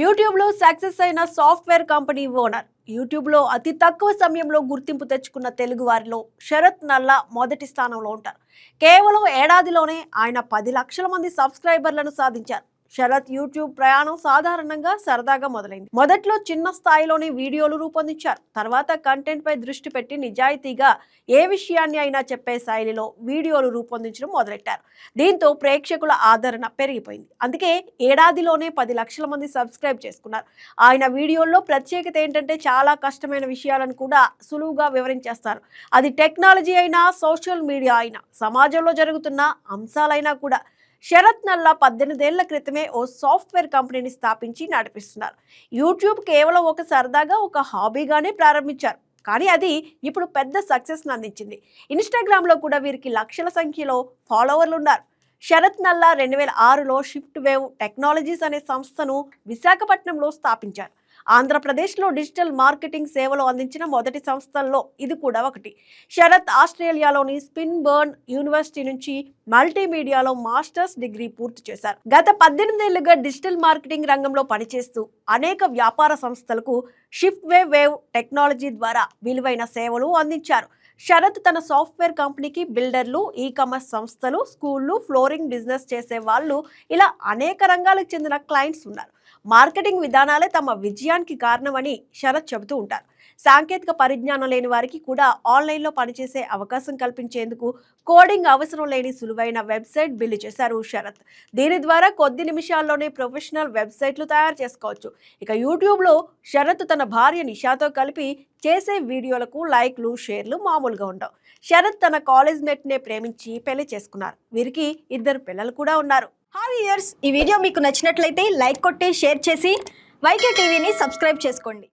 యూట్యూబ్లో సక్సెస్ అయిన software company owner. యూట్యూబ్లో అతి తక్కువ సమయంలో గుర్తింపు తెచ్చుకున్న తెలుగు వారిలో శరత్ నల్లా మొదటి స్థానంలో ఉంటారు. కేవలం ఏడాదిలోనే ఆయన పది లక్షల మంది సబ్స్క్రైబర్లను సాధించారు. శరత్ యూట్యూబ్ ప్రయాణం సాధారణంగా సరదాగా మొదలైంది. మొదట్లో చిన్న స్థాయిలోనే వీడియోలు రూపొందించారు. తర్వాత కంటెంట్ పై దృష్టి పెట్టి నిజాయితీగా ఏ విషయాన్ని అయినా చెప్పే శైలిలో వీడియోలు రూపొందించడం మొదలెట్టారు. దీంతో ప్రేక్షకుల ఆదరణ పెరిగిపోయింది. అందుకే ఏడాదిలోనే పది లక్షల మంది సబ్స్క్రైబ్ చేసుకున్నారు. ఆయన వీడియోల్లో ప్రత్యేకత ఏంటంటే చాలా కష్టమైన విషయాలను కూడా సులువుగా వివరించేస్తారు. అది టెక్నాలజీ అయినా సోషల్ మీడియా అయినా సమాజంలో జరుగుతున్న అంశాలైనా కూడా శరత్ నల్లా పద్దెనిమిదేళ్ళ క్రితమే ఓ సాఫ్ట్వేర్ కంపెనీని స్థాపించి నడిపిస్తున్నారు. యూట్యూబ్ కేవలం ఒక సరదాగా ఒక హాబీగానే ప్రారంభించారు. కానీ అది ఇప్పుడు పెద్ద సక్సెస్ని అందించింది. ఇన్స్టాగ్రామ్లో కూడా వీరికి లక్షల సంఖ్యలో ఫాలోవర్లు ఉన్నారు శరత్ నల్లా రెండు వేల ఆరులో షిఫ్ట్ వేవ్ టెక్నాలజీస్ అనే సంస్థను విశాఖపట్నంలో స్థాపించారు. ఆంధ్రప్రదేశ్లో డిజిటల్ మార్కెటింగ్ సేవలు అందించిన మొదటి సంస్థల్లో ఇది కూడా ఒకటి. శరత్ ఆస్ట్రేలియాలోని స్పిన్ బర్న్ యూనివర్సిటీ నుంచి మల్టీమీడియాలో మాస్టర్స్ డిగ్రీ పూర్తి చేశారు. గత పద్దెనిమిదేళ్ళుగా డిజిటల్ మార్కెటింగ్ రంగంలో పనిచేస్తూ అనేక వ్యాపార సంస్థలకు షిఫ్ట్ వే వేవ్ టెక్నాలజీ ద్వారా విలువైన సేవలు అందించారు. శరత్ తన సాఫ్ట్వేర్ కంపెనీకి బిల్డర్లు ఈ కామర్స్ సంస్థలు స్కూళ్ళు ఫ్లోరింగ్ బిజినెస్ చేసే వాళ్ళు ఇలా అనేక రంగాలకు చెందిన క్లయింట్స్ ఉన్నారు. మార్కెటింగ్ విధానాలే తమ విజయానికి కారణమని శరత్ చెబుతూ ఉంటారు. సాంకేతిక పరిజ్ఞానం లేని వారికి కూడా ఆన్లైన్లో పనిచేసే అవకాశం కల్పించేందుకు కోడింగ్ అవసరం లేని సులువైన వెబ్సైట్ బిల్లు చేశారు శరత్. దీని ద్వారా కొద్ది నిమిషాల్లోనే ప్రొఫెషనల్ వెబ్సైట్లు తయారు చేసుకోవచ్చు. ఇక యూట్యూబ్లో శరత్ తన భార్య నిషాతో కలిపి చేసే వీడియోలకు లైక్లు షేర్లు మామూలుగా ఉండవు. శరత్ తన కాలేజ్ మేట్నే ప్రేమించి పెళ్ళి చేసుకున్నారు. వీరికి ఇద్దరు పిల్లలు కూడా ఉన్నారు. హాయ్ ఇయర్స్ ఈ వీడియో మీకు నచ్చినట్లయితే లైక్ కొట్టి షేర్ చేసి వైకే టీవీని సబ్స్క్రైబ్ చేసుకోండి.